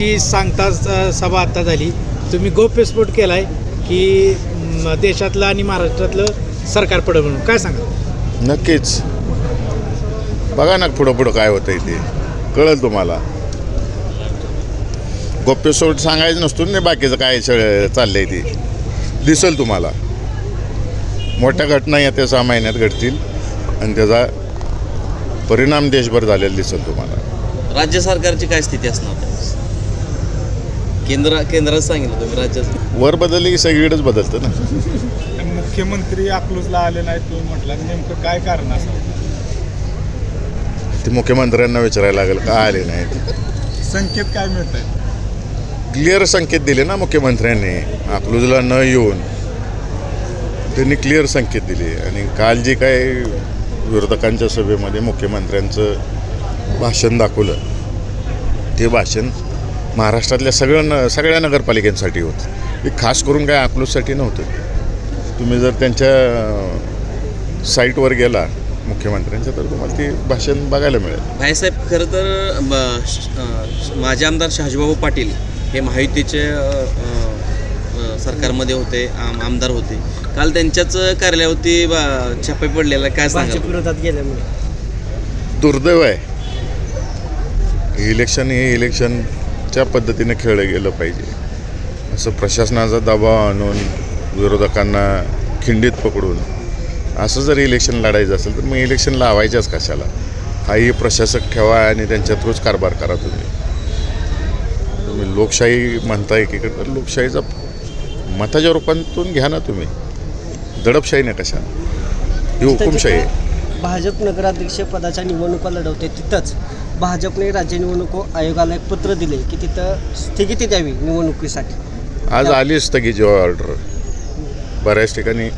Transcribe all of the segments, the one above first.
की सांगता सभा आता झाली. तुम्ही गौप्यस्फोट केलाय की म, देशातलं आणि महाराष्ट्रातलं सरकार पडं म्हणून काय सांगा नक्कीच. बघा ना पुढं पुढं काय होतंय ते. कळेल तुम्हाला? गोप्यसोट सांगायचं नसतो ना बाकीचं काय चाललंय ते. दिसेल तुम्हाला. मोठ्या घटना येत्या सहा महिन्यात घडतील. आणि त्याचा परिणाम देशभर झालेला दिसेल तुम्हाला. राज्य सरकारची काय स्थिती असणार? केंद्र केंद्रात सांगितलं तुम्ही राज्यात. वर बदलली की सगळीकडेच बदलतं ना? मुख्यमंत्री अकलूजला आले नाहीत तुम्ही म्हटलं नेमकं काय कारण असावं ते मुख्यमंत्र्यांना विचारायला लागेल का आले नाहीत? संकेत काय मिळत आहेत क्लिअर संकेत दिले ना मुख्यमंत्र्यांनी अकलूजला न येऊन. त्यांनी क्लिअर संकेत दिले आणि काल जे काय विरोधकांच्या सभेमध्ये मुख्यमंत्र्यांचं भाषण दाखवलं ते भाषण महाराष्ट्रातल्या सगळ्या न सगळ्या नगरपालिकांसाठी होतं. हे खास करून काय अकलूजसाठी नव्हतं. तुम्ही जर त्यांच्या साईटवर गेला मुख्यमंत्र्यांच्या तर तुम्हाला ते भाषण बघायला मिळेल. भाईसाहेब खरं तर माजी आमदार शहाजीबाबू पाटील हे महायुतीचे अं, सरकारमध्ये होते आम आमदार होते. काल त्यांच्याच कार्यालयावरती बा- छापे पडलेला काय विरोधात गेल्यामुळे दुर्दैव आहे. इलेक्शन हे इलेक्शनच्या पद्धतीने खेळलं गेलं पाहिजे. असं प्रशासनाचा दबाव आणून विरोधकांना खिंडीत पकडून असं जर इलेक्शन लढायचं असेल तर मग इलेक्शन लावायच्याच कशाला? काही प्रशासक ठेवा आणि त्यांच्या थ्रूच कारभार करा तुम्ही. तुम्ही लोकशाही म्हणता एकीकडे तर लोकशाहीचा मताच्या रूपातून घ्या ना तुम्ही. दडपशाही नाही कशा? ही हुकुमशाही आहे. भाजप नगराध्यक्ष पदाच्या निवडणुका लढवते. तिथंच भाजपने राज्य निवडणूक आयोगाला एक पत्र दिले की तिथं स्थगिती द्यावी निवडणुकीसाठी. आज आली स्थगितीची ऑर्डर बऱ्याच ठिकाणी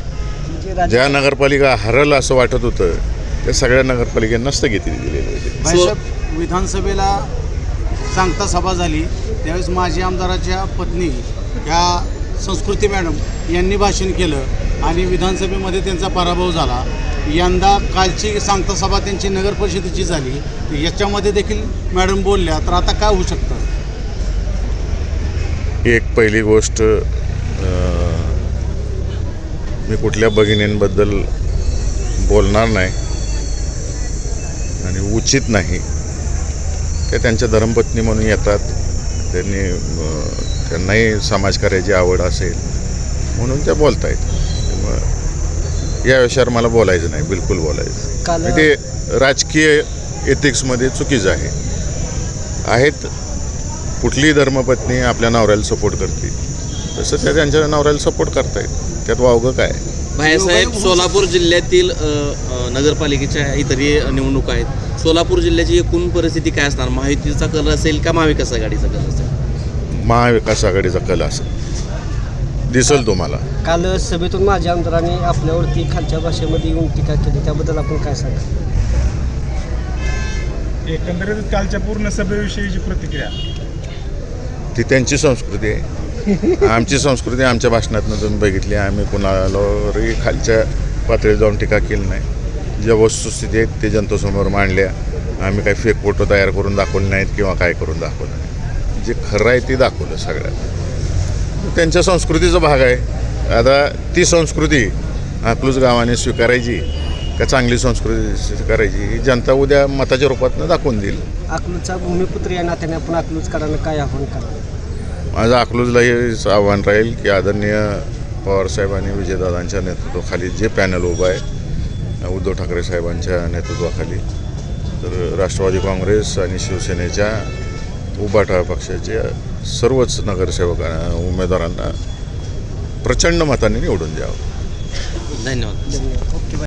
ज्या नगरपालिका हरल असं वाटत होतं त्या सगळ्या नगरपालिकांना स्थगिती दिलेली होती. भाजप विधानसभेला सांगता सभा झाली. त्यावेळेस माजी आमदाराच्या पत्नी ह्या संस्कृती मॅडम यांनी भाषण केलं आणि विधानसभेमध्ये त्यांचा पराभव झाला. यंदा कालची सांगता सभा त्यांची नगर परिषदेची झाली. याच्यामध्ये देखील मॅडम बोलल्या तर आता काय होऊ शकतं? एक पहिली गोष्ट मी कुठल्या भगिनींबद्दल बोलणार नाही आणि उचित नाही. त्या त्यांच्या धर्मपत्नी म्हणून येतात. त्यांनी त्यांनाही समाजकार्याची आवड असेल म्हणून त्या बोलत आहेत त्यामुळं या विषयावर मला बोलायचं नाही बिलकुल बोलायचं ते राजकीय एथिक्समध्ये चुकीचं आहे. आहेत कुठलीही धर्मपत्नी आपल्या नवऱ्याला सपोर्ट करते? तसं त्या त्यांच्या नवऱ्याला सपोर्ट करतायत. त्यात वावगं काय? भाईसाहेब सोलापूर जिल्ह्यातील नगरपालिकेच्या इतरही निवडणुका आहेत. सोलापूर जिल्ह्याची एकूण परिस्थिती काय असणार? महायुतीचा कल असेल का महाविकास आघाडीचा कल असेल? महाविकास आघाडीचा कल असेल. दिसल तुम्हाला? काल सभेतून माझ्या आमदारांनी आपल्यावरती खालच्या भाषेमध्ये येऊन टीका केली. त्याबद्दल आपण काय सांगा एकंदरीत कालच्या पूर्ण सभेविषयीची प्रतिक्रिया. ती त्यांची संस्कृती आहे. आमची संस्कृती आमच्या भाषणातनं तुम्ही बघितली. आम्ही कुणालाही खालच्या पातळीवर जाऊन टीका केली नाही. ज्या वस्तुस्थिती आहेत ते जनतेसमोर मांडल्या. आम्ही काही फेक फोटो तयार करून दाखवले नाहीत किंवा काय करून दाखवलं नाही. जे खरं आहे ते दाखवलं सगळ्यात. त्यांच्या संस्कृतीचा भाग आहे. आता ती संस्कृती अकलूज गावाने स्वीकारायची का चांगली संस्कृती स्वीकारायची ही जनता उद्या मताच्या रूपातनं दाखवून देईल. अकलूजचा भूमिपुत्र या नात्याने आपण अकलूजकरांना काय आव्हान करा माझं अकलूजला हे आव्हान राहील की आदरणीय पवारसाहेब आणि विजयदादांच्या नेतृत्वाखाली जे पॅनल उभं आहे उद्धव ठाकरे साहेबांच्या नेतृत्वाखाली तर राष्ट्रवादी काँग्रेस आणि शिवसेनेच्या उभाटा पक्षाच्या सर्वच नगरसेवक उमेदवारांना प्रचंड मताने निवडून द्यावं. धन्यवाद.